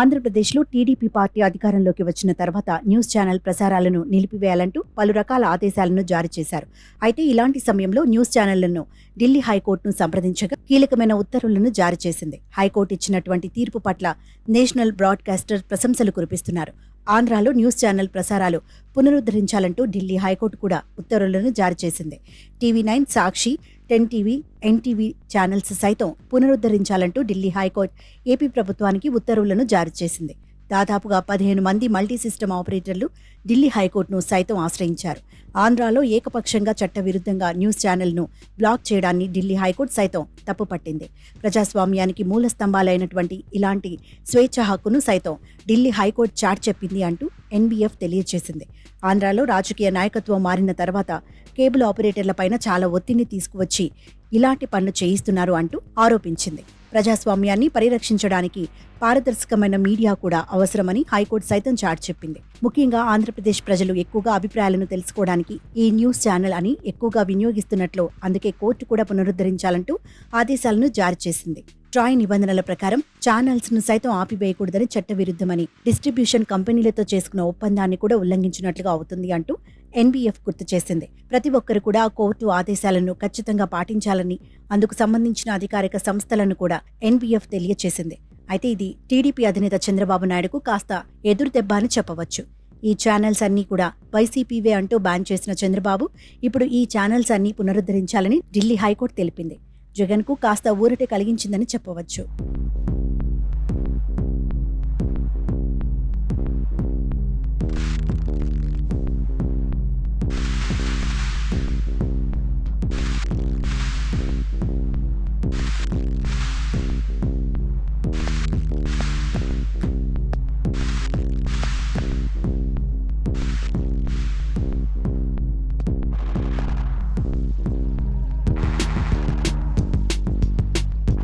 ఆంధ్రప్రదేశ్లో TDP party అధికారంలోకి వచ్చిన తర్వాత న్యూస్ ఛానల్ ప్రసారాలను నిలిపివేయాలంటూ పలు రకాల ఆదేశాలను జారీ చేశారు. అయితే ఇలాంటి సమయంలో న్యూస్ ఛానళ్ళను ఢిల్లీ హైకోర్టును సంప్రదించగా కీలకమైన ఉత్తర్వులను జారీ చేసింది. హైకోర్టు ఇచ్చినటువంటి తీర్పు పట్ల నేషనల్ బ్రాడ్కాస్టర్ ప్రశంసలు కురిపిస్తున్నారు. ఆంధ్రాలో న్యూస్ ఛానల్ ప్రసారాలు పునరుద్ధరించాలంటూ ఢిల్లీ హైకోర్టు కూడా ఉత్తర్వులను జారీ చేసింది. TV nine Sakshi ten TV NTV channels సైతం పునరుద్ధరించాలంటూ ఢిల్లీ హైకోర్టు ఏపీ ప్రభుత్వానికి ఉత్తర్వులను జారీ చేసింది. దాదాపుగా పదిహేను మంది మల్టీ సిస్టమ్ ఆపరేటర్లు ఢిల్లీ హైకోర్టును సైతం ఆశ్రయించారు. ఆంధ్రాలో ఏకపక్షంగా చట్టవిరుద్ధంగా న్యూస్ ఛానల్ను బ్లాక్ చేయడాన్ని ఢిల్లీ హైకోర్టు సైతం తప్పుపట్టింది. ప్రజాస్వామ్యానికి మూల స్తంభాలైనటువంటి ఇలాంటి స్వేచ్ఛ హక్కును సైతం ఢిల్లీ హైకోర్టు చాట్ చెప్పింది అంటూ ఎన్బీఎఫ్ తెలియజేసింది. ఆంధ్రాలో రాజకీయ నాయకత్వం మారిన తర్వాత కేబుల్ ఆపరేటర్లపైన చాలా ఒత్తిడిని తీసుకువచ్చి ఇలాంటి పనులు చేయిస్తున్నారు అంటూ ఆరోపించింది. ప్రజాస్వామ్యాన్ని పరిరక్షించడానికి పారదర్శకమైన మీడియా కూడా అవసరమని హైకోర్టు సైతం చాటి చెప్పింది. ముఖ్యంగా ఆంధ్రప్రదేశ్ ప్రజలు ఎక్కువగా అభిప్రాయాలను తెలుసుకోవడానికి ఈ న్యూస్ ఛానల్ అని ఎక్కువగా వినియోగిస్తున్నట్లు అందుకే కోర్టు కూడా పునరుద్ధరించాలంటూ ఆదేశాలను జారీ చేసింది. ట్రాయ్ నిబంధనల ప్రకారం ఛానల్స్ను సైతం ఆపివేయకూడదని చట్టవిరుద్ధమని డిస్ట్రిబ్యూషన్ కంపెనీలతో చేసుకున్న ఒప్పందాన్ని కూడా ఉల్లంఘించినట్లుగా అవుతుంది అంటూ ఎన్బీఎఫ్ గుర్తు చేసింది. ప్రతి ఒక్కరు కూడా కోర్టు ఆదేశాలను ఖచ్చితంగా పాటించాలని అందుకు సంబంధించిన అధికారిక సంస్థలను కూడా ఎన్బీఎఫ్ తెలియచేసింది. అయితే ఇది టీడీపీ అధినేత చంద్రబాబు నాయుడుకు కాస్త ఎదురు దెబ్బ అని చెప్పవచ్చు. ఈ ఛానల్స్ అన్నీ కూడా వైసీపీవే అంటూ బ్యాన్ చేసిన చంద్రబాబు ఇప్పుడు ఈ ఛానల్స్ అన్నీ పునరుద్ధరించాలని ఢిల్లీ హైకోర్టు తెలిపింది. జగన్కు కాస్త ఊరట కలిగించిందని చెప్పవచ్చు. Thank